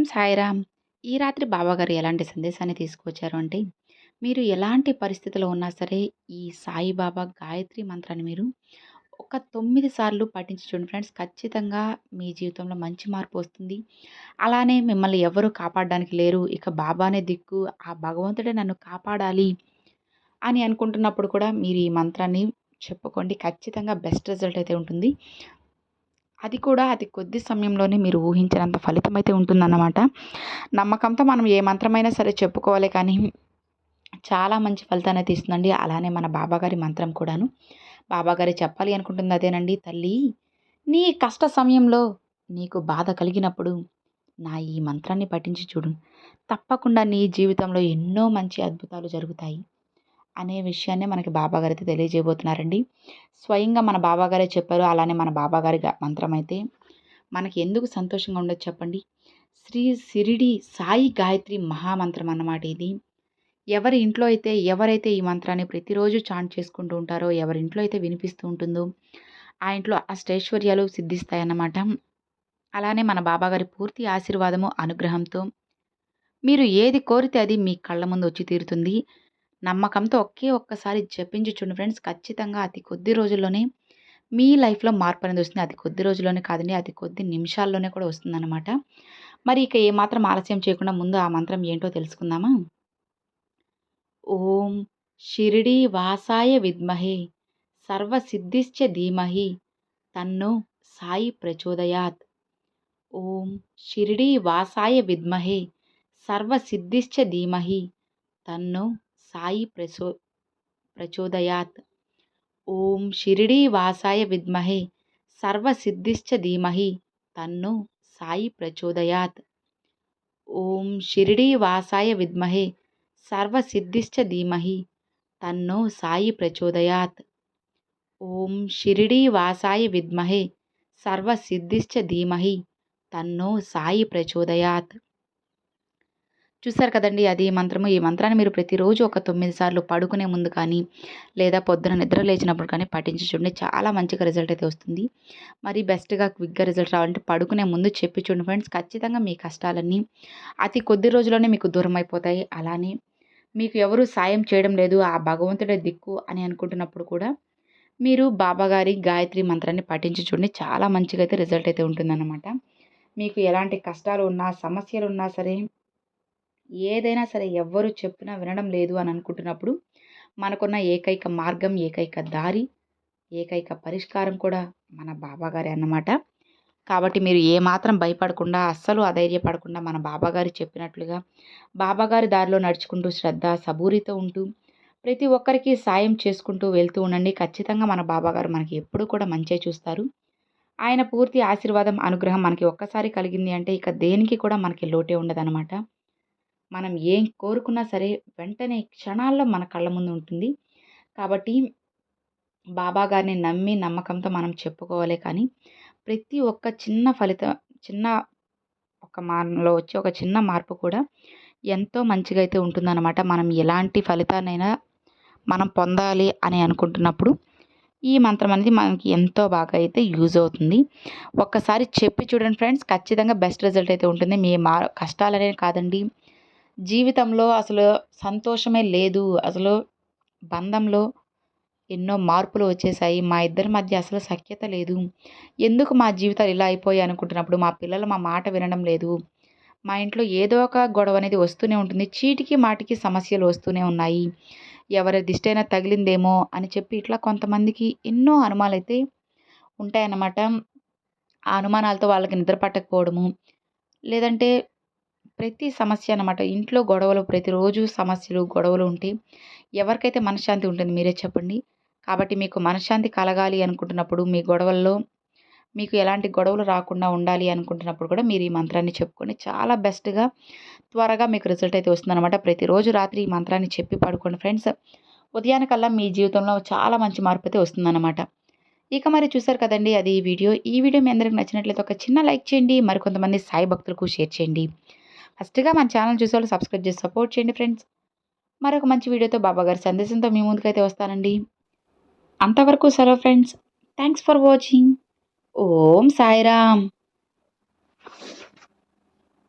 ఓం సాయిరామ్ ఈ రాత్రి బాబాగారు ఎలాంటి సందేశాన్ని తీసుకొచ్చారు అంటే మీరు ఎలాంటి పరిస్థితిలో ఉన్నా సరే ఈ సాయిబాబా గాయత్రి మంత్రాన్ని మీరు ఒక తొమ్మిది సార్లు పఠించి చూడండి ఫ్రెండ్స్. ఖచ్చితంగా మీ జీవితంలో మంచి మార్పు వస్తుంది. అలానే మిమ్మల్ని ఎవరు కాపాడడానికి లేరు. ఇక బాబానే దిక్కు. ఆ భగవంతుడే నన్ను కాపాడాలి అని అనుకుంటున్నప్పుడు కూడా మీరు ఈ మంత్రాన్ని చెప్పుకోండి. ఖచ్చితంగా బెస్ట్ రిజల్ట్ అయితే ఉంటుంది. అది కూడా అతి కొద్ది సమయంలోనే మీరు ఊహించినంత ఫలితం అయితే ఉంటుందన్నమాట. నమ్మకంతో మనం ఏ మంత్రమైనా సరే చెప్పుకోవాలి కానీ చాలా మంచి ఫలితాన్ని తీస్తుందండి. అలానే మన బాబాగారి మంత్రం కూడాను. బాబాగారి చెప్పాలి అనుకుంటుంది అదేనండి తల్లి నీ కష్ట సమయంలో నీకు బాధ కలిగినప్పుడు నా ఈ మంత్రాన్ని పఠించి చూడు. తప్పకుండా నీ జీవితంలో ఎన్నో మంచి అద్భుతాలు జరుగుతాయి. అనే విషయాన్ని మనకి బాబాగారు అయితే తెలియజేయబోతున్నారండి. స్వయంగా మన బాబాగారే చెప్పారు. అలానే మన బాబాగారి మంత్రం అయితే మనకి ఎందుకు సంతోషంగా ఉండదు చెప్పండి? శ్రీ సిరిడి సాయి గాయత్రి మహామంత్రం అన్నమాట ఇది. ఎవరి ఇంట్లో అయితే ఎవరైతే ఈ మంత్రాన్ని ప్రతిరోజు చాంట్ చేసుకుంటూ ఉంటారో ఎవరి ఇంట్లో అయితే వినిపిస్తూ ఉంటుందో ఆ ఇంట్లో అష్టైశ్వర్యాలు సిద్ధిస్తాయన్నమాట. అలానే మన బాబాగారి పూర్తి ఆశీర్వాదము అనుగ్రహంతో మీరు ఏది కోరితే అది మీ కళ్ళ ముందు వచ్చి తీరుతుంది. నమ్మకంతో ఒకే ఒక్కసారి జపించి చూడండి ఫ్రెండ్స్. ఖచ్చితంగా అతి కొద్ది రోజుల్లోనే మీ లైఫ్లో మార్పు అనేది వస్తుంది. అది కొద్ది రోజుల్లోనే కాదండి అది కొద్ది నిమిషాల్లోనే కూడా వస్తుందన్నమాట. మరి ఇక ఏమాత్రం ఆలస్యం చేయకుండా ముందు ఆ మంత్రం ఏంటో తెలుసుకుందామా? ఓం షిరిడి వాసాయ విద్మహే సర్వసిద్ధిశ్చ ధీమహి తన్ను సాయి ప్రచోదయాత్. ఓం షిరిడి వాసాయ విద్మహే సర్వసిద్ధిశ్చ ధీమహి తన్ను సాయి ప్రచో ప్రచోదయాత్. ఓం షిరిడీ వాసాయ విద్మహే సర్వసిద్ధిశ్చ ధీమహి తన్ను సాయి ప్రచోదయాత్. ఓం షిరిడీ వాసాయ విద్మహే సర్వసిద్ధిశ్చ ధీమహి తన్నో సాయి ప్రచోదయాత్. ఓం షిరిడీ వాసాయ విద్మహే సర్వసిద్ధిశ్చ ధీమహి తన్నో సాయి ప్రచోదయాత్. చూసారు కదండి అది మంత్రము. ఈ మంత్రాన్ని మీరు ప్రతిరోజు ఒక తొమ్మిది సార్లు పడుకునే ముందు కానీ లేదా పొద్దున నిద్ర లేచినప్పుడు కానీ పఠించి చూడండి. చాలా మంచిగా రిజల్ట్ అయితే వస్తుంది. మరి బెస్ట్గా క్విక్గా రిజల్ట్ రావాలంటే పడుకునే ముందు చెప్పి చూడండి ఫ్రెండ్స్. ఖచ్చితంగా మీ కష్టాలన్నీ అతి కొద్ది రోజుల్లోనే మీకు దూరం అయిపోతాయి. అలానే మీకు ఎవరు సాయం చేయడం లేదు. ఆ భగవంతుడే దిక్కు అని అనుకుంటున్నప్పుడు కూడా మీరు బాబాగారి గాయత్రి మంత్రాన్ని పఠించి చూడండి. చాలా మంచిగా అయితే రిజల్ట్ అయితే ఉంటుందన్నమాట. మీకు ఎలాంటి కష్టాలు ఉన్నా సమస్యలు ఉన్నా సరే ఏదైనా సరే ఎవ్వరు చెప్పినా వినడం లేదు అని అనుకుంటున్నప్పుడు మనకున్న ఏకైక మార్గం ఏకైక దారి ఏకైక పరిష్కారం కూడా మన బాబాగారే అన్నమాట. కాబట్టి మీరు ఏమాత్రం భయపడకుండా అస్సలు అధైర్యపడకుండా మన బాబాగారు చెప్పినట్లుగా బాబాగారి దారిలో నడుచుకుంటూ శ్రద్ధ సబూరితో ఉంటూ ప్రతి ఒక్కరికి సాయం చేసుకుంటూ వెళ్తూ ఉండండి. ఖచ్చితంగా మన బాబాగారు మనకి ఎప్పుడు కూడా మంచే చూస్తారు. ఆయన పూర్తి ఆశీర్వాదం అనుగ్రహం మనకి ఒక్కసారి కలిగింది అంటే ఇక దేనికి కూడా మనకి లోటే ఉండదనమాట మనం ఏం కోరుకున్నా సరే వెంటనే క్షణాల్లో మన కళ్ళ ముందు ఉంటుంది. కాబట్టి బాబా గారిని నమ్మి నమ్మకంతో మనం చెప్పుకోవాలి కానీ ప్రతి ఒక్క చిన్న ఫలితం చిన్న ఒక మనలో వచ్చే ఒక చిన్న మార్పు కూడా ఎంతో మంచిగా అయితే ఉంటుందన్నమాట. మనం ఎలాంటి ఫలితాన్నైనా మనం పొందాలి అని అనుకుంటున్నప్పుడు ఈ మంత్రం అనేది మనకి ఎంతో బాగా అయితే యూజ్ అవుతుంది. ఒక్కసారి చెప్పి చూడండి ఫ్రెండ్స్ ఖచ్చితంగా బెస్ట్ రిజల్ట్ అయితే ఉంటుంది. మీ మా కష్టాలనే కాదండి. జీవితంలో అసలు సంతోషమే లేదు. అసలు బంధంలో ఎన్నో మార్పులు వచ్చేసాయి మా ఇద్దరి మధ్య అసలు సఖ్యత లేదు. ఎందుకు మా జీవితాలు ఇలా అయిపోయాయి అనుకుంటున్నప్పుడు మా పిల్లలు మా మాట వినడం లేదు. మా ఇంట్లో ఏదో ఒక గొడవ అనేది వస్తూనే ఉంటుంది. చీటికి మాటికి సమస్యలు వస్తూనే ఉన్నాయి. ఎవరి దిష్టైనా తగిలిందేమో అని చెప్పి ఇట్లా కొంతమందికి ఎన్నో అనుమానాలు అయితే ఉంటాయన్నమాట. ఆ అనుమానాలతో వాళ్ళకి నిద్ర పట్టకపోవడము లేదంటే ప్రతి సమస్య అనమాట ఇంట్లో గొడవలు ప్రతిరోజు సమస్యలు గొడవలు ఉంటే ఎవరికైతే మనశ్శాంతి ఉంటుంది మీరే చెప్పండి. కాబట్టి మీకు మనశ్శాంతి కలగాలి అనుకుంటున్నప్పుడు మీ గొడవల్లో మీకు ఎలాంటి గొడవలు రాకుండా ఉండాలి అనుకుంటున్నప్పుడు కూడా మీరు ఈ మంత్రాన్ని చెప్పుకోండి. చాలా బెస్ట్గా త్వరగా మీకు రిజల్ట్ అయితే వస్తుందన్నమాట. ప్రతిరోజు రాత్రి ఈ మంత్రాన్ని చెప్పి పడుకోండి ఫ్రెండ్స్ ఉదయానికల్లా మీ జీవితంలో చాలా మంచి మార్పు అయితే వస్తుందన్నమాట. ఇక మరి చూసారు కదండి అది ఈ వీడియో. ఈ వీడియో మీ అందరికి నచ్చినట్లయితే ఒక చిన్న లైక్ చేయండి. మరికొంతమంది సాయి భక్తులకు షేర్ చేయండి. ఫస్ట్గా మన ఛానల్ చూసే వాళ్ళు సబ్స్క్రైబ్ చేసి సపోర్ట్ చేయండి ఫ్రెండ్స్. మరొక మంచి వీడియోతో బాబాగారి సందేశంతో మీ ముందుకైతే వస్తానండి. అంతవరకు సెలవు friends. Thanks for watching. Om Sairam.